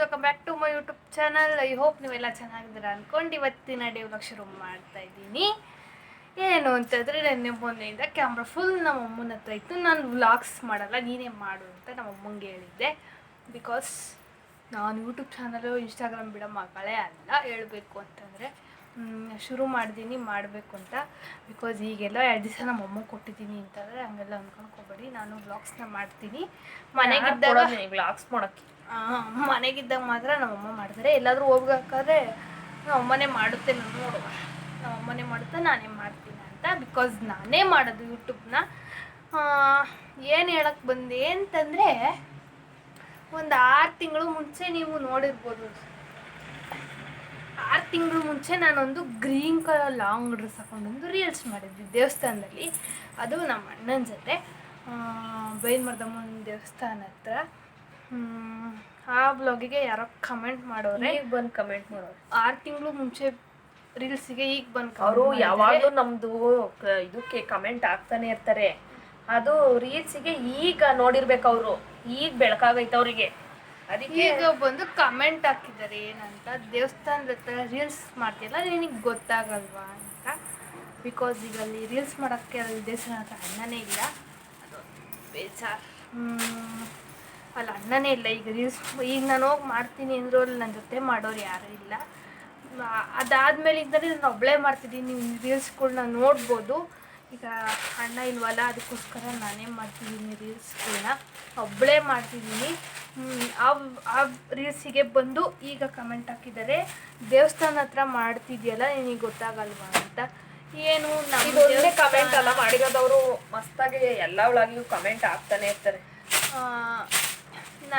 Welcome back to my YouTube channel I hope ನೀವೆಲ್ಲ ಚೆನ್ನಾಗಿದ್ದೀರಾ ಅಂದ್ಕೊಂಡು ಇವತ್ತಿನ ಡೆವಲಪ್ ಶುರು ಮಾಡ್ತಾ ಇದ್ದೀನಿ. ಏನು ಅಂತಂದರೆ ನೆನ್ನೆ ಮೊನ್ನೆಯಿಂದ ಕ್ಯಾಮ್ರಾ ಫುಲ್ ನಮ್ಮ ಅಮ್ಮನ ಹತ್ರ ಇತ್ತು. ನಾನು ವ್ಲಾಗ್ಸ್ ಮಾಡಲ್ಲ, ನೀನೇ ಮಾಡು ಅಂತ ನಮ್ಮ ಅಮ್ಮಂಗೆ ಹೇಳಿದ್ದೆ. ಬಿಕಾಸ್ ನಾನು ಯೂಟ್ಯೂಬ್ ಚಾನಲು ಇನ್ಸ್ಟಾಗ್ರಾಮ್ ಬಿಡೋ ಮಗಳೇ ಅಲ್ಲ, ಹೇಳಬೇಕು ಅಂತಂದರೆ ಶುರು ಮಾಡಿದ್ದೀನಿ ಮಾಡಬೇಕು ಅಂತ. ಬಿಕಾಸ್ ಈಗೆಲ್ಲ ಎರಡು ದಿವಸ ನಮ್ಮ ಅಮ್ಮ ಕೊಟ್ಟಿದ್ದೀನಿ ಅಂತಂದರೆ ಹಂಗೆಲ್ಲ ಅಂದ್ಕೊಂಡ್ಕೋಬೇಡಿ ನಾನು ವ್ಲಾಗ್ಸ್ನ ಮಾಡ್ತೀನಿ. ಮನೆಗಿದ್ದಾಗ ವ್ಲಾಗ್ಸ್ ಮಾಡೋಕ್ಕೆ. ಮನೆಗಿದ್ದಾಗ ಮಾತ್ರ ನಮ್ಮಮ್ಮ ಮಾಡ್ತಾರೆ. ಎಲ್ಲಾದರೂ ಹೋಗ್ಬೇಕಾದ್ರೆ ನಮ್ಮಮ್ಮನೇ ಮಾಡುತ್ತೆ ನಾನು ನೋಡುವ. ನಮ್ಮಮ್ಮನೇ ಮಾಡುತ್ತಾ ನಾನೇ ಮಾಡ್ತೀನಿ ಅಂತ ಬಿಕಾಸ್ ನಾನೇ ಮಾಡೋದು ಯೂಟ್ಯೂಬ್ನ ಏನು ಹೇಳಕ್ಕೆ ಬಂದೆ ಅಂತಂದರೆ ಒಂದು ಆರು ತಿಂಗಳು ಮುಂಚೆ ನೀವು ನೋಡಿರ್ಬೋದು. ಆರು ತಿಂಗಳು ಮುಂಚೆ ನಾನೊಂದು ಗ್ರೀನ್ ಕಲರ್ ಲಾಂಗ್ ಡ್ರೆಸ್ ಹಾಕೊಂಡೊಂದು ರೀಲ್ಸ್ ಮಾಡಿದ್ವಿ ದೇವಸ್ಥಾನದಲ್ಲಿ. ಅದು ನಮ್ಮ ಅಣ್ಣನ ಜೊತೆ ಬೈಲ್ಮರ್ದಮ್ಮನ ದೇವಸ್ಥಾನ ಹತ್ರ. ಆ ಬ್ಲಾಗಿಗೆ ಯಾರೋ ಕಮೆಂಟ್ ಮಾಡೋರೆ. ಈಗ ಬಂದು ಕಮೆಂಟ್ ಮಾಡೋರು. ಆರು ತಿಂಗಳು ಮುಂಚೆ ರೀಲ್ಸಿಗೆ ಈಗ ಬಂದು ಅವರು ಯಾವಾಗಲೂ ನಮ್ದು ಇದಕ್ಕೆ ಕಮೆಂಟ್ ಆಗ್ತಾನೆ ಇರ್ತಾರೆ. ಅದು ರೀಲ್ಸಿಗೆ ಈಗ ನೋಡಿರ್ಬೇಕು ಅವರು. ಈಗ ಬೆಳಕಾಗೈತೆ ಅವರಿಗೆ. ಅದಕ್ಕೆ ಈಗ ಬಂದು ಕಮೆಂಟ್ ಹಾಕಿದ್ದಾರೆ ಏನಂತ? ದೇವಸ್ಥಾನದ ಹತ್ರ ರೀಲ್ಸ್ ಮಾಡ್ತಿಲ್ಲ ನಿನಗೆ ಗೊತ್ತಾಗಲ್ವಾ ಅಂತ. ಬಿಕಾಸ್ ಈಗ ಅಲ್ಲಿ ರೀಲ್ಸ್ ಮಾಡೋಕ್ಕೆ ಅಲ್ಲಿ ದೇವಸ್ಥಾನ ಹತ್ರ ಅಣ್ಣನೇ ಇಲ್ಲ. ಅದು ಬೇಜಾರ್. ಹ್ಮ್. ಅಲ್ಲಿ ಅಣ್ಣನೇ ಇಲ್ಲ. ಈಗ ರೀಲ್ಸ್ ಈಗ ನಾನು ಹೋಗಿ ಮಾಡ್ತೀನಿ ಅಂದರೂ ಅಲ್ಲಿ ನನ್ನ ಜೊತೆ ಮಾಡೋರು ಯಾರೂ ಇಲ್ಲ. ಅದಾದಮೇಲೆ ಇದ್ದರೆ ನಾನು ಒಬ್ಬಳೇ ಮಾಡ್ತಿದ್ದೀನಿ. ನೀವು ರೀಲ್ಸ್ಗಳನ್ನ ನೋಡ್ಬೋದು. ಈಗ ಅಣ್ಣ ಇಲ್ವಲ್ಲ ಅದಕ್ಕೋಸ್ಕರ ನಾನೇ ಮಾಡ್ತಿದ್ದೀನಿ ರೀಲ್ಸ್ಗಳನ್ನ ಒಬ್ಬಳೇ ಮಾಡ್ತಿದ್ದೀನಿ. ಆ ಆ ರೀಲ್ಸಿಗೆ ಬಂದು ಈಗ ಕಮೆಂಟ್ ಹಾಕಿದ್ದಾರೆ. ದೇವಸ್ಥಾನ ಹತ್ರ ಮಾಡ್ತಿದ್ಯಲ್ಲ ನಿನಗೆ ಗೊತ್ತಾಗಲ್ವಾ ಅಂತ. ಏನು ನಮ್ಮ ಇದೊಂದೇ ಕಮೆಂಟ್ ಅಲ್ಲ ಮಾಡಿರೋದವರು ಮಸ್ತಾಗಿ ಎಲ್ಲ ಒಳಗಿಯೂ ಕಮೆಂಟ್ ಆಗ್ತಾನೆ ಇರ್ತಾರೆ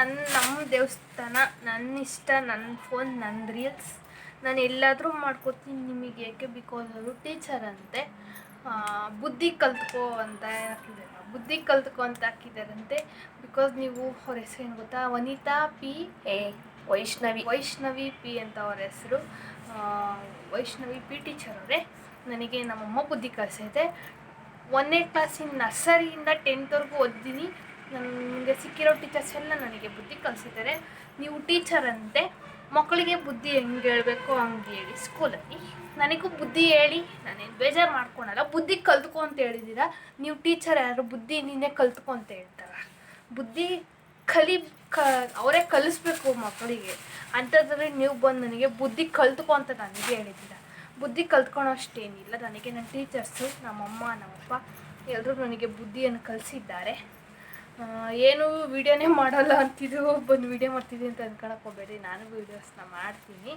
ನನ್ನ ನಮ್ಮ ದೇವಸ್ಥಾನ ನನ್ನ ಇಷ್ಟ ನನ್ನ ಫೋನ್ ನನ್ನ ರೀಲ್ಸ್ ನಾನು ಎಲ್ಲಾದರೂ ಮಾಡ್ಕೊತೀನಿ ನಿಮಗೆ ಏಕೆ ಬಿಕಾಸ್ ಅವರು ಟೀಚರ್ ಅಂತೆ. ಬುದ್ಧಿ ಕಲ್ತ್ಕೋ ಅಂತ ಹಾಕಿದ್ದಾರೆ. ಬುದ್ಧಿ ಕಲ್ತ್ಕೋ ಅಂತ ಹಾಕಿದ್ದಾರಂತೆ. ಬಿಕಾಸ್ ನೀವು ಅವ್ರ ಹೆಸರು ಏನು ಗೊತ್ತಾ? ವನಿತಾ ಪಿ ಏ ವೈಷ್ಣವಿ. ವೈಷ್ಣವಿ ಪಿ ಅಂತ ಅವ್ರ ಹೆಸರು. ವೈಷ್ಣವಿ ಪಿ ಟೀಚರ್ ಅವರೇ. ನನಗೆ ನಮ್ಮಮ್ಮ ಬುದ್ಧಿ ಕಲಿಸೈತೆ. ಒಂದನೇ ಕ್ಲಾಸಿನ ನರ್ಸರಿಯಿಂದ ಟೆಂತ್ವರೆಗೂ ಓದಿದ್ದೀನಿ ನನಗೆ ಸಿಕ್ಕಿರೋ ಟೀಚರ್ಸ್ ಎಲ್ಲ ನನಗೆ ಬುದ್ಧಿ ಕಲಿಸಿದ್ದಾರೆ. ನೀವು ಟೀಚರ್ ಅಂತೆ, ಮಕ್ಕಳಿಗೆ ಬುದ್ಧಿ ಹೆಂಗೆ ಹೇಳಬೇಕು ಹಂಗೆ ಹೇಳಿ. ಸ್ಕೂಲಲ್ಲಿ ನನಗೂ ಬುದ್ಧಿ ಹೇಳಿ, ನಾನೇನು ಬೇಜಾರು ಮಾಡ್ಕೊಳಲ್ಲ, ಬುದ್ಧಿ ಕಲ್ತ್ಕೊ ಅಂತ ಹೇಳಿದ್ದೀರಾ ನೀವು ಟೀಚರ್ ಯಾರು, ಬುದ್ಧಿ ನೀನೇ ಕಲ್ತ್ಕೊ ಅಂತ ಹೇಳ್ತಾರ. ಬುದ್ಧಿ ಕಲಿ, ಕ, ಅವರೇ ಕಲಿಸ್ಬೇಕು ಮಕ್ಕಳಿಗೆ. ಅಂಥದ್ರಲ್ಲಿ ನೀವು ಬಂದು ನನಗೆ ಬುದ್ಧಿ ಕಲ್ತ್ಕೊ ಅಂತ ನನಗೆ ಹೇಳಿದ್ದೀರ ಬುದ್ಧಿ ಕಲ್ತ್ಕೊಳೋಷ್ಟೇನಿಲ್ಲ ನನಗೆ ನನ್ನ ಟೀಚರ್ಸು ನಮ್ಮಮ್ಮ, ನಮ್ಮಪ್ಪ ಎಲ್ಲರೂ ನನಗೆ ಬುದ್ಧಿಯನ್ನು ಕಲಿಸಿದ್ದಾರೆ. ಏನು ವಿಡಿಯೋನೇ ಮಾಡಲ್ಲ ಅಂತಿದ್ದು. ಬಂದು ವಿಡಿಯೋ ಮಾಡ್ತಿದ್ದೀನಿ ಅಂತ ಅಂದ್ಕೊಳಕ್ಕೆ ಹೋಗ್ಬೇಡಿ ನಾನು ವೀಡಿಯೋಸ್ನ ಮಾಡ್ತೀನಿ.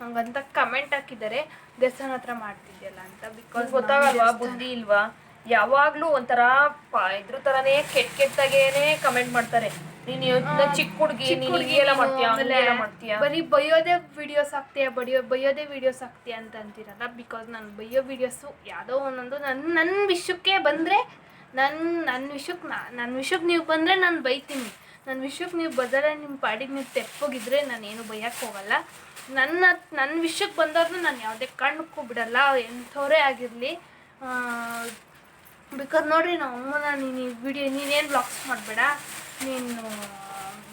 ಹಂಗಂತ ಕಮೆಂಟ್ ಹಾಕಿದ್ದಾರೆ. ದೇವಸ್ಥಾನ ಹತ್ರ ಮಾಡ್ತಿದ್ಯಲ್ಲ ಅಂತ. ಬಿಕಾಸ್ ಗೊತ್ತಾಗಲ್ವಾ? ಬುದ್ಧಿ ಇಲ್ವಾ? ಯಾವಾಗ್ಲೂ ಒಂಥರ ಇದ್ರ ತರಾನೇ ಕೆಟ್ಟ ಕೆಟ್ಟದಾಗೇನೆ ಕಮೆಂಟ್ ಮಾಡ್ತಾರೆ. ನೀನ್ ಚಿಕ್ಕ ಹುಡುಗಿ ಮಾಡ್ತೀಯಾ? ಹಂಗೆಲ್ಲ ಮಾಡ್ತೀಯಾ? ಬರೀ ಬೈಯೋದೇ ವಿಡಿಯೋಸ್ ಹಾಕ್ತೀಯ ಬಡಿಯೋ ಬೈಯೋದೇ ವಿಡಿಯೋಸ್ ಹಾಕ್ತೀಯ ಅಂತ ಅಂತೀರಲ್ಲ? ಬಿಕಾಸ್ ನಾನು ಬೈಯೋ ವಿಡಿಯೋಸು ಯಾವುದೋ ಒಂದೊಂದು ನನ್ನ ನನ್ನ ವಿಷಯಕ್ಕೆ ಬಂದರೆ ನನ್ನ ನನ್ನ ವಿಷಕ್ಕೆ ನಾ ನನ್ನ ವಿಷಯಕ್ಕೆ ನೀವು ಬಂದರೆ ನಾನು ಬೈತೀನಿ. ನನ್ನ ವಿಷಕ್ಕೆ ನೀವು ಬದಲ ನಿಮ್ಮ ಪಾಡಿಗೆ ನೀವು ತೆಪ್ಪೋಗಿದ್ರೆ ನಾನು ಏನು ಬೈಯಕ್ಕೆ ಹೋಗಲ್ಲ. ನನ್ನ ನನ್ನ ವಿಷಕ್ಕೆ ಬಂದವ್ರನ್ನ ನಾನು ಯಾವುದೇ ಕಾರಣಕ್ಕೂ ಬಿಡಲ್ಲ. ಎಂಥವರೇ ಆಗಿರಲಿ. ಬಿಕಾಸ್ ನೋಡ್ರಿ ನಾವು ಅಮ್ಮನ ನೀನು ವಿಡಿಯೋ ನೀನೇನು ಬ್ಲಾಗ್ಸ್ ಮಾಡಬೇಡ. ನೀನು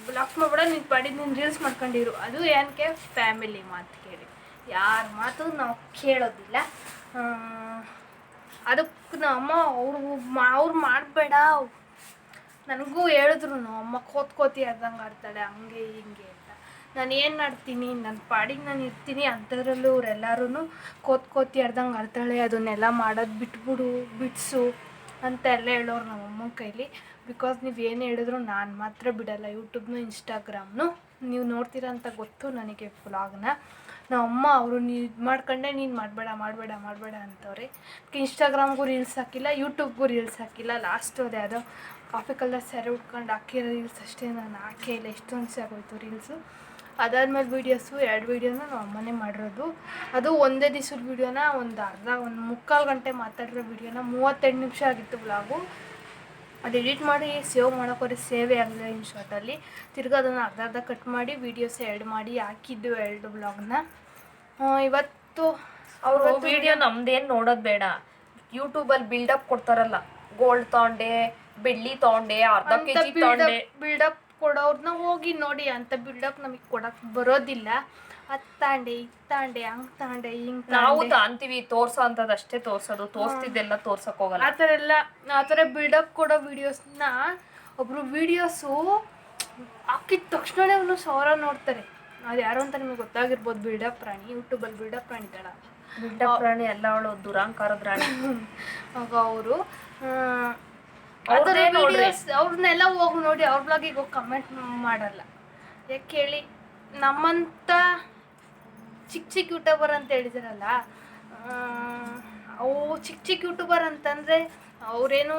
ಬ್ಲಾಕ್ಸ್ ಮಾಡಬೇಡ, ನೀನು ಪಾಡಿಗೆ ನೀನು ರೀಲ್ಸ್ ಮಾಡ್ಕೊಂಡಿರು. ಅದು ಏನಕ್ಕೆ ಫ್ಯಾಮಿಲಿ ಮಾತು ಕೇಳಿ. ಯಾರ ಮಾತು ನಾವು ಕೇಳೋದಿಲ್ಲ. ಅದಕ್ಕೆ ನಮ್ಮ ಅಮ್ಮ ಅವರು ಅವ್ರು ಮಾಡಬೇಡ. ನನಗೂ ಹೇಳಿದ್ರು ಅಮ್ಮ ಕೋತ್ಕೋತಿ ಅದಂಗೆ ಆಡ್ತಾಳೆ, ಹಂಗೆ ಹಿಂಗೆ ಅಂತ. ನಾನು ಏನು ಮಾಡ್ತೀನಿ? ನನ್ನ ಪಾಡಿಗೆ ನಾನು ಇರ್ತೀನಿ. ಅಂಥದ್ರಲ್ಲೂ ಇವರೆಲ್ಲರೂ ಕೋತ್ಕೋತಿ ಆಡ್ದಂಗೆ ಆಡ್ತಾಳೆ, ಅದನ್ನೆಲ್ಲ ಮಾಡೋದು ಬಿಟ್ಬಿಡು, ಬಿಡಿಸು ಅಂತ ಎಲ್ಲ ಹೇಳೋರು ನಮ್ಮ ಅಮ್ಮನ ಕೈಲಿ. ಬಿಕಾಸ್ ನೀವು ಏನು ಹೇಳಿದ್ರು ನಾನು ಮಾತ್ರ ಬಿಡಲ್ಲ, ಯೂಟ್ಯೂಬ್ನು, ಇನ್ಸ್ಟಾಗ್ರಾಮ್ನು. ನೀವು ನೋಡ್ತೀರಂತ ಗೊತ್ತು ನನಗೆ ವ್ಲಾಗ್ನ ನಮ್ಮ ಅಮ್ಮ ಅವರು ನೀ ಇದು ಮಾಡ್ಕೊಂಡೆ, ನೀನು ಮಾಡಬೇಡ ಮಾಡಬೇಡ ಮಾಡಬೇಡ ಅಂತವ್ರೆ. ಇನ್ಸ್ಟಾಗ್ರಾಮ್ಗೂ ರೀಲ್ಸ್ ಹಾಕಿಲ್ಲ ಯೂಟ್ಯೂಬ್ಗೂ ರೀಲ್ಸ್ ಹಾಕಿಲ್ಲ. ಲಾಸ್ಟ್ ಅದು. ಯಾವುದೋ ಕಾಫಿ ಕಲರ್ ಸ್ಯಾರಿ ಉಟ್ಕೊಂಡು ಹಾಕಿರೋ ರೀಲ್ಸ್ ಅಷ್ಟೇ ನಾನು ಹಾಕೇ ಇಲ್ಲ ಎಷ್ಟೊಂದು ಸಾಗೋಯ್ತು ರೀಲ್ಸು ಅದಾದ್ಮೇಲೆ ವೀಡಿಯೋಸು ಎರಡು ವೀಡಿಯೋನ ನಮ್ಮ ಅಮ್ಮನೇ ಮಾಡಿರೋದು. ಅದು ಒಂದೇ ದಿವ್ಸದ ವೀಡಿಯೋನ ಒಂದು ಅರ್ಧ, ಒಂದು ಮುಕ್ಕಾಲು ಗಂಟೆ ಮಾತಾಡಿರೋ ವೀಡಿಯೋನ ಮೂವತ್ತೆಂಟು ನಿಮಿಷ ಆಗಿತ್ತು ಬ್ಲಾಗು ಅದು ಎಡಿಟ್ ಮಾಡಿ ಸೇವ್ ಮಾಡೋಕ್ಕೋರೆ ಸೇವೆ ಆಗಲಿಲ್ಲ ಇನ್ ಶಾರ್ಟಲ್ಲಿ ತಿರ್ಗಿ ಅದನ್ನು ಅರ್ಧ ಅರ್ಧ ಕಟ್ ಮಾಡಿ ವೀಡಿಯೋಸ್ ಎರಡು ಮಾಡಿ ಹಾಕಿದ್ದು ಎರಡು ಬ್ಲಾಗ್ನ ಇವತ್ತು ಅವರು ವಿಡಿಯೋ ನಮ್ದೇನ್ ನೋಡೋದು ಬೇಡ. ಯೂಟ್ಯೂಬಲ್ಲಿ ಬಿಲ್ಡಪ್ ಕೊಡ್ತಾರಲ್ಲ. ಗೋಲ್ಡ್ ತಗೊಂಡೆ ಬೆಳ್ಳಿ ತಗೊಂಡೆ ಅರ್ಧ ಕೆಜಿ ತಗೊಂಡೆ. ಬಿಲ್ಡಪ್ ಕೊಡೋರ್ನ ಹೋಗಿ ನೋಡಿ. ಅಂತ ಬಿಲ್ಡಪ್ ನಮಗೆ ಕೊಡಕ್ಕೆ ಬರೋದಿಲ್ಲ. ಅದ್ ಇತ್ತಾಂಡೆ ತಾಂಡೆ ಹಂಗ್ ತಾಂಡೆ ಹಿಂಗ್ ನಾವು ತಾಂಡೆ ತಾಂತೀವಿ ತೋರ್ಸೋ ಅಂತದಷ್ಟೇ ತೋರ್ಸೋದು. ತೋರ್ಸ್ತಿದ್ದೆಲ್ಲ ತೋರ್ಸಕ್ ಹೋಗಲ್ಲ. ಆ ಥರ ಎಲ್ಲ ಆ ಥರ ಬಿಲ್ಡಪ್ ಕೊಡೋ ವಿಡಿಯೋಸ್ನ ಒಬ್ರು ವಿಡಿಯೋಸು ಹಾಕಿದ ತಕ್ಷಣನೇ ಅವನು ಸಾವಿರ ನೋಡ್ತಾರೆ. ಅದು ಯಾರು ಅಂತ ನಿಮಗೆ ಗೊತ್ತಾಗಿರ್ಬೋದು ಬಿಲ್ಡಪ್ ಪ್ರಾಣಿ ಯೂಟ್ಯೂಬಲ್ಲಿ ಬಿಲ್ಡಪ್ ಪ್ರಾಣಿ ಇದ್ದಾಳ. ಬಿಲ್ಡಪ್ ಪ್ರಾಣಿ ಎಲ್ಲ ಅವಳು ದುರಾಂಕಾರದ ಪ್ರಾಣಿ ಆಗ ಅವರು ಅವ್ರ್ದೇ ನೋಡ್ರಿ. ವಿಡಿಯೋಸ್ ಅವ್ರನ್ನೆಲ್ಲ ಹೋಗಿ ನೋಡಿ ಅವ್ರ ಬ್ಲಾಗಿಗೆ ಹೋಗಿ ಕಮೆಂಟ್ ಮಾಡಲ್ಲ. ಯಾಕೆ ಹೇಳಿ ನಮ್ಮಂಥ ಚಿಕ್ಕ ಚಿಕ್ಕ ಯೂಟ್ಯೂಬರ್ ಅಂತ ಹೇಳಿದಾರಲ್ಲ ಅವು ಚಿಕ್ಕ ಚಿಕ್ಕ ಯೂಟ್ಯೂಬರ್ ಅಂತಂದರೆ ಅವರೇನು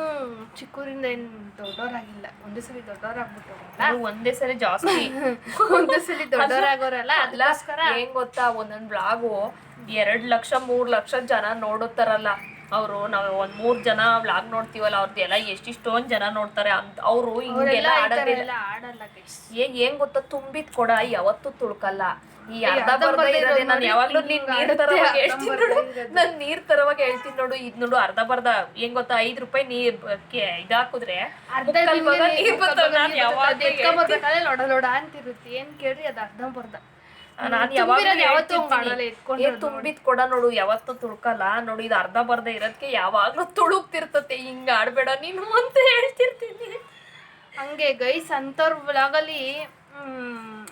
ಚಿಕ್ಕೂರಿಂದ ಏನು ದೊಡ್ಡವರಾಗಿಲ್ಲ ಒಂದೇ ಸರಿ ದೊಡ್ಡವರಾಗ್ಬಿಟ್ಟವ್ರಲ್ಲ ಒಂದೇ ಸರಿ ಜಾಸ್ತಿ. ಒಂದೇ ಸರಿ ದೊಡ್ಡವರಾಗೋರಲ್ಲ ಅದಕ್ಕೋಸ್ಕರ ಏನ್ ಗೊತ್ತಾ ಒಂದೊಂದು ಬ್ಲಾಗು ಎರಡು ಲಕ್ಷ ಮೂರು ಲಕ್ಷ ಜನ ನೋಡುತ್ತಾರಲ್ಲ ಅವರು ನಾವು ಒಂದ್ ಮೂರ್ ಜನ ಬ್ಲಾಗ್ ನೋಡ್ತೀವಲ್ಲ ಅವ್ರದ್ದೆಲ್ಲ ಎಷ್ಟಿಷ್ಟೊಂದ್ ಜನ ನೋಡ್ತಾರೆ ಅಂತ ಅವರು ಹಿಂಗೆಲ್ಲ ಆಡೋದಿಲ್ಲ. ಏನ್ ಏನ್ ಗೊತ್ತಾ? ತುಂಬಿದ್ ಕೊಡ ಯಾವತ್ತೂ ತುಳ್ಕಲ್ಲ. ಈ ಅರ್ಧ ಬರ್ದ ಇರೋದೇ ನಾನು ಯಾವಾಗ್ಲೂ ನೀನ್ ನೀರ್ ತರವಾಗ ಹೇಳ್ತೀನಿ ನೋಡು. ಇರೋದು. ನಾನ್ ನೀರ್ ತರವಾಗಿ ಹೇಳ್ತೀನಿ ನೋಡು. ಇದ್ ನೋಡು ಅರ್ಧ ಬರ್ದ ಏನ್ ಗೊತ್ತಾ? ಐದ್ ರೂಪಾಯಿ ನೀರ್ ಇದಾಕುದ್ರೆ ಅರ್ಧ ನೀರ್ ಬರ್ತಾವ ನಾನ್ ಯಾವಾಗ ಎತ್ಕೊಂಬರ್ಬೇಕಾದ್ರೆ ಲೊಡ ಲೊಡ ಅಂತಿರುತ್ತೆ. ಏನ್ ಕೇಳ್ರಿ ಅದು ಅರ್ಧಂಬರ್ಧ ನಾನ್ ಯಾವತ್ತೂ ಏ ತುಂಬಿದ್ ಕೊಡ ನೋಡು ಯಾವತ್ತೂ ತುಳ್ಕಲ್ಲ. ನೋಡು ಇದು ಅರ್ಧ ಬರ್ದ ಇರೋದಕ್ಕೆ ಯಾವಾಗ್ಲೂ ತುಳುಕ್ತಿರ್ತತೆ ಹಿಂಗ ಆಡ್ಬೇಡ ನೀನು ಅಂತ ಹೇಳ್ತಿರ್ತೀನಿ. ಹಂಗೆ ಗೈಸ್ ಅಂತವ್ರ ಬ್ಲಾಗಲ್ಲಿ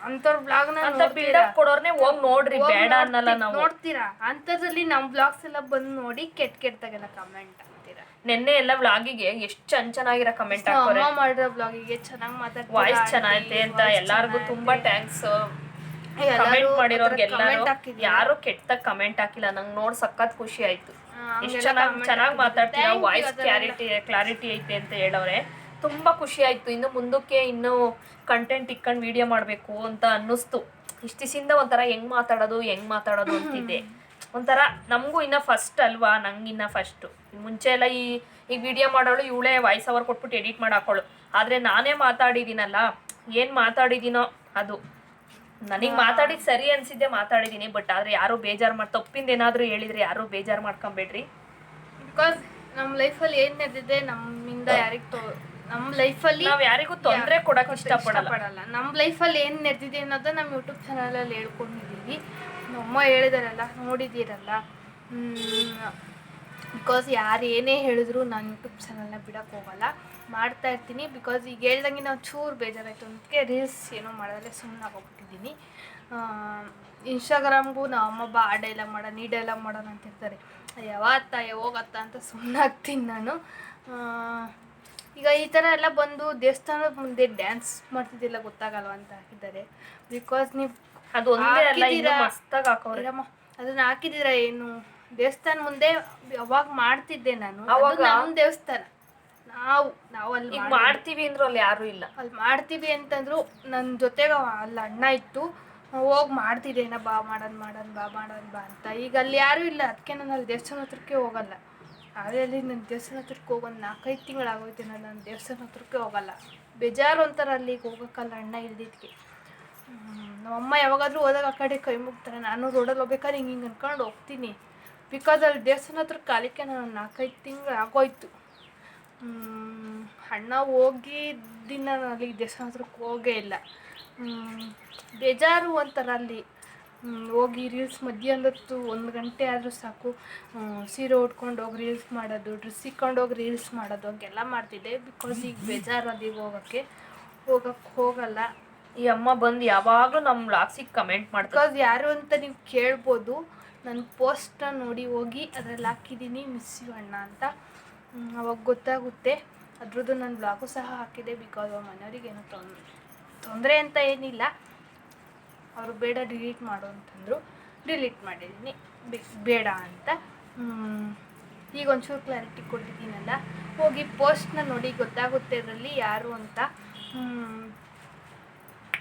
ಅಂತವ್ರ ಬ್ಲಾಗ್ನ ಅಂತ ಬಿಲ್ಡಪ್ ಕೊಡೋರ್ನೆ ಹೋಗ್ ನೋಡ್ರಿ ಬೇಡ ಅನ್ನಲ್ಲ ನಾವು. ನೋಡ್ತೀರಾ? ಅಂತದ್ರಲ್ಲಿ ನಮ್ ಬ್ಲಾಗ್ಸ್ ಎಲ್ಲ ಬಂದು ನೋಡಿ ಕೆಟ್ಟ ಕೆಟ್ಟದಾಗೆಲ್ಲ ಕಮೆಂಟ್ ಹಾಕ್ತೀರಾ? ನೆನ್ನೆ ಎಲ್ಲ ವ್ಲಾಗಿಗೆ ಎಷ್ಟು ಚಂದ ಚೆನ್ನಾಗಿರೋ ಕಮೆಂಟ್ ಹಾಕೋರೆ ಮಾಡಿರೋ ಬ್ಲಾಗಿಗೆ ಚೆನ್ನಾಗಿ ಮಾತಾಡ್ತೀರಾ ವಾಯ್ಸ್ ಚೆನ್ನಾಗೈತೆ ಅಂತ ಎಲ್ಲಾರ್ಗು ತುಂಬಾ ಟ್ಯಾಂಕ್ಸ್ ಕಮೆಂಟ್ ಮಾಡಿರೋರ್ಗೆಲ್ಲ ಯಾರು ಕೆಟ್ಟ ಕಮೆಂಟ್ ಹಾಕಿಲ್ಲ ನಂಗೆ ನೋಡ್ ಸಖತ್ ಖುಷಿ ಆಯ್ತು. ಇಷ್ಟ ಚೆನ್ನಾಗ್ ಚೆನ್ನಾಗ್ ಮಾತಾಡ್ತೀರಾ? ವಾಯ್ಸ್ ಕ್ಲಾರಿಟಿ ಕ್ಲಾರಿಟಿ ಐತೆ ಅಂತ ಹೇಳೋರೆ ತುಂಬಾ ಖುಷಿ ಆಯ್ತು. ಇನ್ನು ಮುಂದಕ್ಕೆ ಇನ್ನು ಕಂಟೆಂಟ್ ಇಟ್ಕೊಂಡು ವಿಡಿಯೋ ಮಾಡ್ಬೇಕು ಅಂತ ಅನ್ನಿಸ್ತು. ಇಷ್ಟಿಸಿಂದ ಒಂಥರ ಹೆಂಗ್ ಮಾತಾಡೋದು ಹೆಂಗ್ ಮಾತಾಡೋದು ಅಂತಿದೆ. ಒಂಥರ ನಮಗೂ ಇನ್ನ ಫಸ್ಟ್ ಅಲ್ವಾ? ನಂಗಿನ್ನ ಫಸ್ಟ್ ಮುಂಚೆ ಎಲ್ಲ ಈ ಈಗ ವಿಡಿಯೋ ಮಾಡೋಳು ಇವಳೇ ವಾಯ್ಸ್ ಅವರ್ ಕೊಟ್ಬಿಟ್ಟು ಎಡಿಟ್ ಮಾಡಿ ಹಾಕೋಳು ಆದ್ರೆ ನಾನೇ ಮಾತಾಡಿದ್ದೀನಲ್ಲ ಏನ್ ಮಾತಾಡಿದ್ದೀನೋ ಅದು. ನನಗೆ ಮಾತಾಡಿದ್ ಸರಿ ಅನ್ಸಿದ್ದೆ ಮಾತಾಡಿದೀನಿ ಬಟ್ ಆದ್ರೆ ಯಾರು ಬೇಜಾರ್ ಮಾಡಿ ತಪ್ಪಿಂದ ಏನಾದ್ರೂ ಹೇಳಿದ್ರೆ ಯಾರು ಬೇಜಾರ್ ಮಾಡ್ಕೊಂಬೇಡ್ರಿ. ಬಿಕಾಸ್ ನಮ್ಮ ಲೈಫಲ್ಲಿ ಏನ್ ನಡೆದಿದೆ ನಮ್ಮಿಂದ ಯಾರಿಗ್ ತೋ ನಮ್ಮ ಲೈಫಲ್ಲಿ ನಾವ್ ಯಾರಿಗೂ ತೊಂದ್ರೆ ಕೊಡಕ್ ಇಷ್ಟಪಡಲ್ಲ. ಇಷ್ಟಪಡಲ್ಲ. ನಮ್ಮ ಲೈಫಲ್ಲಿ ಏನು ನಡೆದಿದೆ ಅನ್ನೋದು ನಮ್ಮ ಯೂಟ್ಯೂಬ್ ಚಾನಲಲ್ಲಿ ಹೇಳ್ಕೊಂಡಿದ್ದೀವಿ ನಮ್ಮ ಹೇಳಿದಾರಲ್ಲ ನೋಡಿದ್ದೀರಲ್ಲ ಬಿಕಾಸ್ ಯಾರು ಏನೇ ಹೇಳಿದ್ರು ನಾನು ಯೂಟ್ಯೂಬ್ ಚಾನಲ್ನ ಬಿಡಕ್ಕೆ ಹೋಗಲ್ಲ. ಮಾಡ್ತಾ ಇರ್ತೀನಿ ಬಿಕಾಸ್ ಈಗ ಹೇಳ್ದಂಗೆ ನಾವು ಚೂರು ಬೇಜಾರಾಯಿತು ಅದಕ್ಕೆ ರೀಲ್ಸ್ ಏನೋ ಮಾಡೋದ್ರೆ ಸುಮ್ಮನೆ ಆಗೋಗ್ಬಿಟ್ಟಿದ್ದೀನಿ. ಇನ್ಸ್ಟಾಗ್ರಾಮ್ಗೂ ನಮ್ಮ ಅಮ್ಮ ಬಾ ಆ ಡೈಲಾಗ್ ಮಾಡೋಣ ಈ ಡೈಲಾಗ್ ಮಾಡೋಣ ಅಂತಿರ್ತಾರೆ ಯಾವತ್ತ ಯಾವಾಗತ್ತ ಅಂತ ಸುಮ್ಮನೆ ಆಗ್ತೀನಿ ನಾನು. ಈಗ ಈ ಥರ ಎಲ್ಲ ಬಂದು ದೇವಸ್ಥಾನದ ಮುಂದೆ ಡ್ಯಾನ್ಸ್ ಮಾಡ್ತಿದ್ದಿಲ್ಲ ಗೊತ್ತಾಗಲ್ವ ಅಂತ ಹಾಕಿದ್ದಾರೆ. ಬಿಕಾಸ್ ನೀವು ಅದು ಅದನ್ನ ಹಾಕಿದ್ದೀರಾ ಏನು? ದೇವಸ್ಥಾನ ಮುಂದೆ ಯಾವಾಗ ಮಾಡ್ತಿದ್ದೆ ನಾನು ಅವಾಗ? ನಮ್ಮ ದೇವಸ್ಥಾನ. ನಾವು ನಾವು ಅಲ್ಲಿ ಈಗ ಮಾಡ್ತೀವಿ ಅಂದ್ರು ಅಲ್ಲಿ ಯಾರು ಇಲ್ಲ. ಅಲ್ಲಿ ಮಾಡ್ತೀವಿ ಅಂತಂದ್ರು ನನ್ನ ಜೊತೆಗೆ ಅಲ್ಲಿ ಅಣ್ಣ ಇತ್ತು. ಹೋಗಿ ಮಾಡ್ತಿದ್ದೇನ ಬಾ ಮಾಡೋಣ ಮಾಡೋಣ ಬಾ ಮಾಡೋಣ ಬಾ ಅಂತ. ಈಗ ಅಲ್ಲಿ ಯಾರೂ ಇಲ್ಲ. ಅದಕ್ಕೆ ನಾನು ಅಲ್ಲಿ ದೇವಸ್ಥಾನ ಹತ್ರಕ್ಕೆ ಹೋಗಲ್ಲ. ಆದರೆ ಅಲ್ಲಿ ನನ್ನ ದೇವಸ್ಥಾನ ಹತ್ರಕ್ಕೆ ಹೋಗೊಂದು ನಾಲ್ಕೈದು ತಿಂಗಳಾಗೋಯ್ತು ನಾನು ನನ್ನ ದೇವಸ್ಥಾನ ಹತ್ರಕ್ಕೆ ಹೋಗಲ್ಲ. ಬೇಜಾರು ಅಂತಾರೆ ಅಲ್ಲಿಗೆ ಹೋಗೋಕ್ಕಲ್ಲ ಅಣ್ಣ ಇಲ್ದಿದ್ಕೆ. ನಮ್ಮಮ್ಮ ಯಾವಾಗಾದರೂ ಹೋದಾಗ ಆ ಕಡೆ ಕೈ ಮುಗ್ತಾರೆ. ನಾನು ರೋಡಲ್ಲಿ ಹೋಗ್ಬೇಕಾದ್ರೆ ಹಿಂಗೆ ಹಿಂಗೆ ಅನ್ಕೊಂಡು ಹೋಗ್ತೀನಿ. ಬಿಕಾಸ್ ಅಲ್ಲಿ ದೇವಸ್ಥಾನ ಹತ್ರ ಕಾಲಿಕ್ಕೆ ನಾನು ನಾಲ್ಕೈದು ತಿಂಗಳು ಆಗೋಯ್ತು ಅಣ್ಣ ಹೋಗಿದ್ದಿನ ಅಲ್ಲಿ ದೇವಸ್ಥಾನ ಹತ್ರಕ್ಕೆ ಹೋಗೇ ಇಲ್ಲ. ಬೇಜಾರು ಒಂಥರ ಅಲ್ಲಿ. ಹೋಗಿ ರೀಲ್ಸ್ ಮಧ್ಯಾಹ್ನದತ್ತು ಒಂದು ಗಂಟೆ ಆದರೂ ಸಾಕು. ಸೀರೆ ಉಟ್ಕೊಂಡು ಹೋಗಿ ರೀಲ್ಸ್ ಮಾಡೋದು ಡ್ರೆಸ್ ಇಕ್ಕೊಂಡು ಹೋಗಿ ರೀಲ್ಸ್ ಮಾಡೋದು, ಹಂಗೆಲ್ಲ ಮಾಡ್ತಿದ್ದೆ. ಬಿಕಾಸ್ ಈಗ ಬೇಜಾರು ಅಲ್ಲಿಗೆ ಹೋಗೋಕ್ಕೆ. ಹೋಗಕ್ಕೆ ಹೋಗಲ್ಲ. ಈ ಅಮ್ಮ ಬಂದು ಯಾವಾಗಲೂ ನಮ್ಮ ಲಾಕ್ಸಿಗೆ ಕಮೆಂಟ್ ಮಾಡ್ತಾರೆ ಯಾರು ಅಂತ ನೀವು ಕೇಳ್ಬೋದು ನನ್ನ ಪೋಸ್ಟನ್ನ ನೋಡಿ ಹೋಗಿ ಅದರಲ್ಲಿ ಹಾಕಿದ್ದೀನಿ ಮಿಸ್ ಯು ಅಣ್ಣ ಅಂತ. ಅವಾಗ ಗೊತ್ತಾಗುತ್ತೆ. ಅದ್ರದ್ದು ನಾನು ಬ್ಲಾಗು ಸಹ ಹಾಕಿದೆ ಬಿಕಾಸ್ ಅವ್ರ ಮನೆಯವ್ರಿಗೆ ಏನೋ ತೊಂದರೆ ತೊಂದರೆ ಅಂತ ಏನಿಲ್ಲ. ಅವರು ಬೇಡ ಡಿಲೀಟ್ ಮಾಡು ಅಂತಂದರು ಡಿಲೀಟ್ ಮಾಡಿದ್ದೀನಿ ಬೇಡ ಅಂತ. ಈಗ ಒಂಚೂರು ಕ್ಲಾರಿಟಿ ಕೊಟ್ಟಿದ್ದೀನಲ್ಲ. ಹೋಗಿ ಪೋಸ್ಟ್ನ ನೋಡಿ ಗೊತ್ತಾಗುತ್ತೆ ಅದರಲ್ಲಿ ಯಾರು ಅಂತ.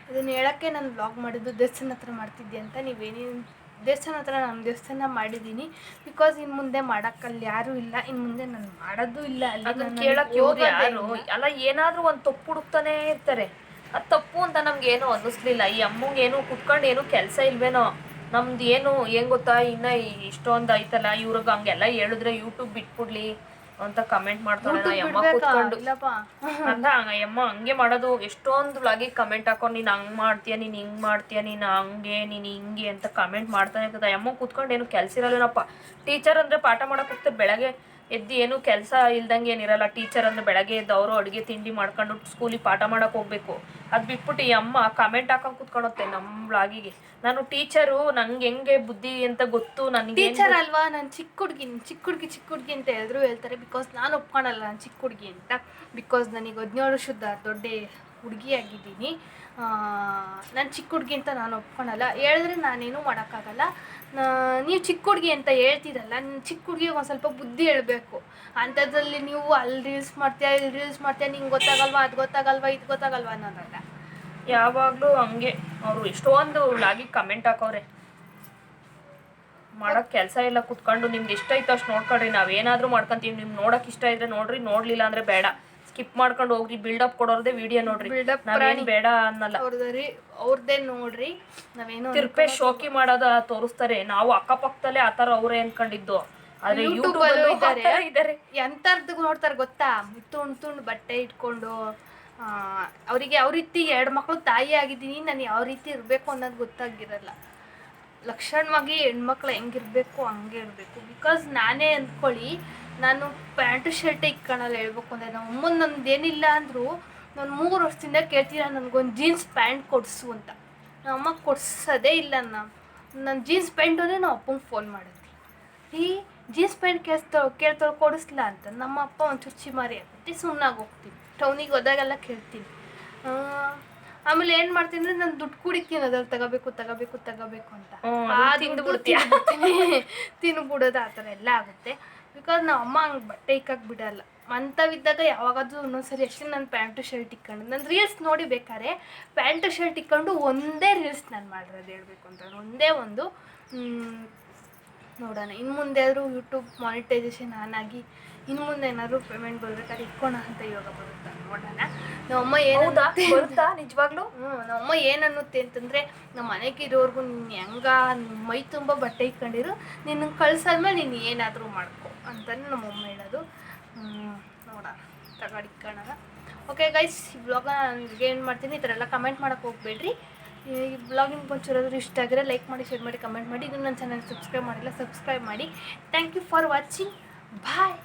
ಅದನ್ನ ಹೇಳೋಕ್ಕೆ ನಾನು ಬ್ಲಾಗ್ ಮಾಡಿದ್ದು ದರ್ಶನ್ ಹತ್ರ ಮಾಡ್ತಿದ್ದೆ ಅಂತ. ನೀವೇನೇನು ದೇವಸ್ಥಾನ ಹತ್ರ ನಾನು ದೇವಸ್ಥಾನ ಮಾಡಿದ್ದೀನಿ. ಬಿಕಾಸ್ ಇನ್ ಮುಂದೆ ಮಾಡೋಕ್ಕಲ್ಲಿ ಯಾರು ಇಲ್ಲ. ಇನ್ ಮುಂದೆ ನಾನು ಮಾಡೋದು ಇಲ್ಲ. ಅಲ್ಲಿ ಅದನ್ನ ನಾನು ಕೇಳಕ್ ಇವ್ರು ಹೋಗೋದೇ ಯಾರು ಅಲ್ಲ ಏನಾದ್ರೂ ಒಂದ್ ತಪ್ಪು ಹುಡುಕ್ತಾನೆ ಇರ್ತಾರೆ. ಆ ತಪ್ಪು ಅಂತ ನಮ್ಗೆ ಏನು ಅನ್ನಿಸ್ಲಿಲ್ಲ. ಈ ಅಮ್ಮಂಗೆ ಏನು ಕುತ್ಕೊಂಡು ಏನು ಕೆಲಸ ಇಲ್ವೇನೋ? ನಮ್ದು ಏನು ಏನ್ ಗೊತ್ತಾ? ಇನ್ನ ಇಷ್ಟೊಂದು ಐತಲ್ಲ ಇವ್ರಿಗೆ ಹಂಗೆಲ್ಲ ಹೇಳಿದ್ರೆ ಯೂಟ್ಯೂಬ್ ಬಿಟ್ಬಿಡ್ಲಿ. ಅಂತ ಕಮೆಂಟ್ ಮಾಡ್ತಾಳೆ. ಯಮ್ಮ? ಕೂತ್ಕೊಂಡು. ಅಂತ ಅಮ್ಮ ಹಂಗೆ ಮಾಡೋದು. ಎಷ್ಟೊಂದು ಲಾಗಿ ಕಮೆಂಟ್ ಹಾಕೊಂಡು ನೀನು ಹಂಗ್ ಮಾಡ್ತೀಯ? ನೀನು ಹಿಂಗ್ ಮಾಡ್ತೀಯ? ನೀನು ಹಂಗೆ ನೀನು ಹಿಂಗೆ ಅಂತ ಕಮೆಂಟ್ ಮಾಡ್ತಾನೆ ಇರ್ತದೆ. ಯಮ್ಮ ಕೂತ್ಕೊಂಡು ಏನು ಕೆಲಸ ಇರಲ್ಲೇನಪ್ಪ ಟೀಚರ್ ಅಂದ್ರೆ ಪಾಠ ಮಾಡಕ್ ಹೋಗ್ತಾರೆ ಬೆಳಗ್ಗೆ. ಎದ್ದು ಏನು ಕೆಲಸ ಇಲ್ದಂಗೆ ಏನಿರಲ್ಲ ಟೀಚರ್ ಅಂದ್ರೆ ಬೆಳಗ್ಗೆ ಎದ್ದು ಅವರು ಅಡುಗೆ ತಿಂಡಿ ಮಾಡ್ಕೊಂಡು ಸ್ಕೂಲಿಗೆ ಪಾಠ ಮಾಡಕ್ ಹೋಗ್ಬೇಕು. ಅದು ಬಿಟ್ಬಿಟ್ಟು ಈ ಅಮ್ಮ ಕಮೆಂಟ್ ಹಾಕೊಂಡು ಕುತ್ಕೊಳತ್ತೆ ನಮ್ಮ ಬ್ಲಾಗಿಗೆ ನಾನು ಟೀಚರು ನಂಗೆ ಹೆಂಗೆ ಬುದ್ಧಿ ಅಂತ ಗೊತ್ತು ನನಗೆ ಟೀಚರ್ ಅಲ್ವಾ? ನಾನು ಚಿಕ್ಕ ಹುಡುಗಿ ಚಿಕ್ಕ ಹುಡುಗಿ ಚಿಕ್ಕ ಹುಡುಗಿ ಅಂತ ಎಲ್ಲರೂ ಹೇಳ್ತಾರೆ ಬಿಕಾಸ್ ನಾನು ಒಪ್ಕೊಳಲ್ಲ ನಾನು ಚಿಕ್ಕ ಹುಡುಗಿ ಅಂತ. ಬಿಕಾಸ್ ನನಗೆ ಹದಿನೇಳು ವರ್ಷದ ದೊಡ್ಡ ಹುಡುಗಿ ಆಗಿದ್ದೀನಿ ನಾನು ಚಿಕ್ಕ ಹುಡುಗಿ ಅಂತ ನಾನು ಒಪ್ಕೊಳಲ್ಲ. ಹೇಳಿದ್ರೆ ನಾನೇನು ಮಾಡೋಕ್ಕಾಗಲ್ಲ. ನೀವು ಚಿಕ್ಕ ಹುಡುಗಿ ಅಂತ ಹೇಳ್ತೀರಲ್ಲ ಚಿಕ್ಕ ಹುಡುಗಿಗೆ ಒಂದು ಸ್ವಲ್ಪ ಬುದ್ಧಿ ಹೇಳಬೇಕು. ಅಂಥದ್ರಲ್ಲಿ ನೀವು ಅಲ್ಲಿ ರೀಲ್ಸ್ ಮಾಡ್ತೀಯಾ, ಇಲ್ಲಿ ರೀಲ್ಸ್ ಮಾಡ್ತೀಯಾ, ನಿಂಗೆ ಗೊತ್ತಾಗಲ್ವಾ, ಅದು ಗೊತ್ತಾಗಲ್ವಾ, ಇದು ಗೊತ್ತಾಗಲ್ವಾ ಅನ್ನೋದಲ್ಲ. ಯಾವಾಗಲೂ ಹಂಗೆ. ಅವರು ಎಷ್ಟೊಂದು ಲಾಗಿ ಕಮೆಂಟ್ ಹಾಕೋರೆ ಮಾಡೋಕೆ ಕೆಲಸ ಇಲ್ಲ, ಕುತ್ಕೊಂಡು ನಿಮ್ಗೆ ಇಷ್ಟ ಇತ್ತು ಅಷ್ಟು ನೋಡ್ಕೊಳ್ರಿ. ನಾವೇನಾದರೂ ಮಾಡ್ಕೊಂತೀವಿ, ನಿಮ್ಗೆ ನೋಡೋಕೆ ಇಷ್ಟ ಇದ್ರೆ ನೋಡ್ರಿ, ನೋಡಲಿಲ್ಲ ಅಂದರೆ ಬೇಡ. ಸ್ಕಿಪ್ ಮಾಡ್ಕೊಂಡು ಹೋಗ್ರಿ ಬಿಲ್ಡಪ್ ಕೊಡೋರ್ದೇ ವಿಡಿಯೋ ನೋಡ್ರಿ. ಬಿಲ್ಡಪ್ ನಾವೇನು ಬೇಡ ಅನ್ನಲ್ಲ. ಅವ್ರದೇ ಅವ್ರದ್ದೇ ನೋಡ್ರಿ. ನಾವೇನು ತಿರ್ಪೆ ಶೋಕಿ ಮಾಡೋದ ತೋರಿಸ್ತಾರೆ. ನಾವು ಅಕ್ಕಪಕ್ಕದಲ್ಲೇ ಆತರ ಅವ್ರೆ ಅನ್ಕೊಂಡಿದ್ದು. ಆದ್ರೆ ಯೂಟ್ಯೂಬ್ ಅಲ್ಲೂ ಇದ್ದಾರೆ. ಎಂಥದ್ದು ನೋಡ್ತಾರೆ ಗೊತ್ತಾ? ತುಂಡ್ ತುಂಡ್ ಬಟ್ಟೆ ಇಟ್ಕೊಂಡು ಅವರಿಗೆ ಯಾವ ರೀತಿ ಎರಡು ಮಕ್ಕಳು ತಾಯಿ ಆಗಿದ್ದೀನಿ ನಾನು ಯಾವ ರೀತಿ ಇರಬೇಕು ಅನ್ನೋದು ಗೊತ್ತಾಗಿರಲ್ಲ. ಲಕ್ಷಣವಾಗಿ ಹೆಣ್ಮಕ್ಳು ಹೆಂಗಿರ್ಬೇಕು ಹಂಗೆ ಇರಬೇಕು. ಬಿಕಾಸ್ ನಾನೇ ಅಂದ್ಕೊಳ್ಳಿ ನಾನು ಪ್ಯಾಂಟು ಶರ್ಟ್ ಇಟ್ಕೊಳಲ್ಲ ಹೇಳ್ಬೇಕು ಅಂದರೆ ನಮ್ಮ ಅಮ್ಮನ ನಂದು ಏನಿಲ್ಲ ಅಂದರೂ ನಾನು ಮೂರು ವರ್ಷದಿಂದ ಕೇಳ್ತೀರ ನನಗೊಂದು ಜೀನ್ಸ್ ಪ್ಯಾಂಟ್ ಕೊಡಿಸು ಅಂತ. ನಮ್ಮ ಅಮ್ಮ ಕೊಡಿಸೋದೇ ಇಲ್ಲ ನಾನು ನನ್ನ ಜೀನ್ಸ್ ಪ್ಯಾಂಟ್ ಅಂದರೆ ನಮ್ಮ ಅಪ್ಪಂಗೆ ಫೋನ್ ಮಾಡಿದ್ವಿ ಈ ಜೀನ್ಸ್ ಪ್ಯಾಂಟ್ ಕೇಳ್ತಾ ಕೇಳ್ತಾಳೆ ಕೊಡಿಸ್ಲಾ ಅಂತ. ನಮ್ಮ ಅಪ್ಪ ಒಂದು ಚುಚ್ಚಿ ಮಾರಿ ಹಾಕ್ತಿ ಸುಮ್ಮನಾಗಿ ಹೋಗ್ತೀನಿ ಟೌನಿಗೆ ಹೋದಾಗೆಲ್ಲ ಕೇಳ್ತೀನಿ. ಆಮೇಲೆ ಏನು ಮಾಡ್ತೀನಿ ಅಂದರೆ ನಾನು ದುಡ್ಡು ಕುಡಿತೀನಿ ಅದ್ರಲ್ಲಿ ತಗೋಬೇಕು ತಗೋಬೇಕು ತಗೋಬೇಕು ಅಂತ. ಆ ತಿಂದು ಬಿಡ್ತೀನಿ. ತಿನ್ಬಿಡೋದು ಆ ಥರ ಎಲ್ಲ ಆಗುತ್ತೆ. ಬಿಕಾಸ್ ನಮ್ಮ ಅಮ್ಮ ಹಂಗೆ ಬಟ್ಟೆ ಇಕ್ಕಕ್ಕೆ ಬಿಡಲ್ಲ. ಅಂಥವಿದ್ದಾಗ ಯಾವಾಗಾದ್ರೂ ಒಂದೊಂದ್ಸರಿ ಅಷ್ಟೇ ನಾನು ಪ್ಯಾಂಟು ಶರ್ಟ್ ಇಕ್ಕೊಂಡು, ನಾನು ರೀಲ್ಸ್ ನೋಡಿ ಬೇಕಾದ್ರೆ ಪ್ಯಾಂಟು ಶರ್ಟ್ ಇಕ್ಕೊಂಡು ಒಂದೇ ರೀಲ್ಸ್ ನಾನು ಮಾಡಿರೋದು ಹೇಳ್ಬೇಕು ಅಂತ. ಒಂದೇ ಒಂದು ನೋಡೋಣ. ಇನ್ನು ಮುಂದೆ ಆದರೂ ಯೂಟ್ಯೂಬ್ ಮಾನಿಟೈಸೇಷನ್ ಆನ್ ಆಗಿ ಇನ್ನು ಮುಂದೆ ಏನಾದರೂ ಪೇಮೆಂಟ್ ಬರ್ಬೇಕಾದ್ರೆ ಇಕ್ಕೋಣ ಅಂತ ಇವಾಗ ಬರುತ್ತಾ ನೋಡೋಣ. ನಮ್ಮಮ್ಮ ಏನು ಬರುತ್ತಾ ನಿಜವಾಗ್ಲೂ? ಹ್ಞೂ ನಮ್ಮಮ್ಮ ಏನನ್ನುತ್ತೆ ಅಂತಂದರೆ ನಮ್ಮ ಮನೆಗಿರೋರ್ಗು ನೀನು ಹೆಂಗ ಮೈ ತುಂಬ ಬಟ್ಟೆ ಇಟ್ಕೊಂಡಿರು ನಿನ್ನ ಕಳ್ಸಾದ್ಮೇಲೆ ನೀನು ಏನಾದರೂ ಮಾಡ್ಕೊ ಅಂತಲೇ ನಮ್ಮಮ್ಮ ಹೇಳೋದು. ನೋಡೋಣ ತಗೊಂಡಿಕ್ಕೋಣ ಓಕೆ ಗೈಸ್ ಈ ಬ್ಲಾಗ್ನ ನಾನು ಏನು ಮಾಡ್ತೀನಿ. ಈ ಥರ ಎಲ್ಲ ಕಮೆಂಟ್ ಮಾಡೋಕೆ ಹೋಗ್ಬೇಡ್ರಿ. ಈ ಬ್ಲಾಗಿಂಗ್ ಕೊಂಚೂರಾದ್ರೂ ಇಷ್ಟ ಆಗಿದ್ರೆ ಲೈಕ್ ಮಾಡಿ ಶೇರ್ ಮಾಡಿ ಕಮೆಂಟ್ ಮಾಡಿ. ಇದು ನನ್ನ ಚಾನಲ್ ಸಬ್ಸ್ಕ್ರೈಬ್ ಮಾಡಿಲ್ಲ ಸಬ್ಸ್ಕ್ರೈಬ್ ಮಾಡಿ. Thank you for watching bye